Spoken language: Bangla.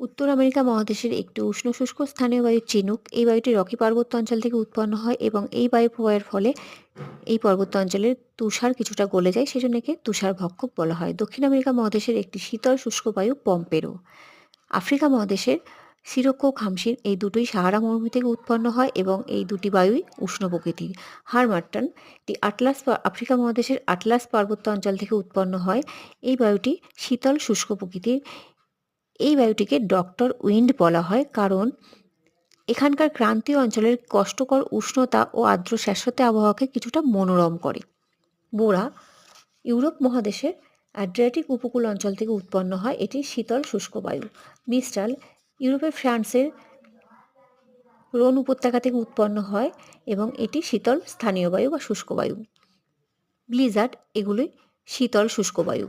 উত্তর আমেরিকা মহাদেশের একটি উষ্ণ শুষ্ক স্থানীয় বায়ু চিনুক। এই বায়ুটি রকি পার্বত্য অঞ্চল থেকে উৎপন্ন হয় এবং এই বায়ু প্রবাহের ফলে এই পার্বত্য অঞ্চলের তুষার কিছুটা গলে যায় সেজন্য একে তুষার ভক্ষক বলা হয়। দক্ষিণ আমেরিকা মহাদেশের একটি শীতল শুষ্ক বায়ু পম্পেরো। আফ্রিকা মহাদেশের সিরোক্কো খামসিন এই দুটোই সাহারা মরুভূমি থেকে উৎপন্ন হয় এবং এই দুটি বায়ুই উষ্ণ প্রকৃতির। হারমাট্টন এটি আটলাস আফ্রিকা মহাদেশের আটলাস পার্বত্য অঞ্চল থেকে উৎপন্ন হয়। এই বায়ুটি শীতল শুষ্ক প্রকৃতির। এই বায়ুটিকে ডক্টর উইন্ড বলা হয় কারণ এখানকার ক্রান্তীয় অঞ্চলের কষ্টকর উষ্ণতা ও আর্দ্র স্যাঁতস্যাঁতে আবহাওয়াকে কিছুটা মনোরম করে। বোরা, ইউরোপ মহাদেশের অ্যাড্রিয়াটিক উপকূল অঞ্চল থেকে উৎপন্ন হয় এটি শীতল শুষ্ক বায়ু। মিস্টাল ইউরোপের ফ্রান্সের রোন উপত্যকা থেকে উৎপন্ন হয় এবং এটি শীতল স্থানীয় বায়ু বা শুষ্ক বায়ু। ব্লিজার্ড এগুলি শীতল শুষ্ক বায়ু।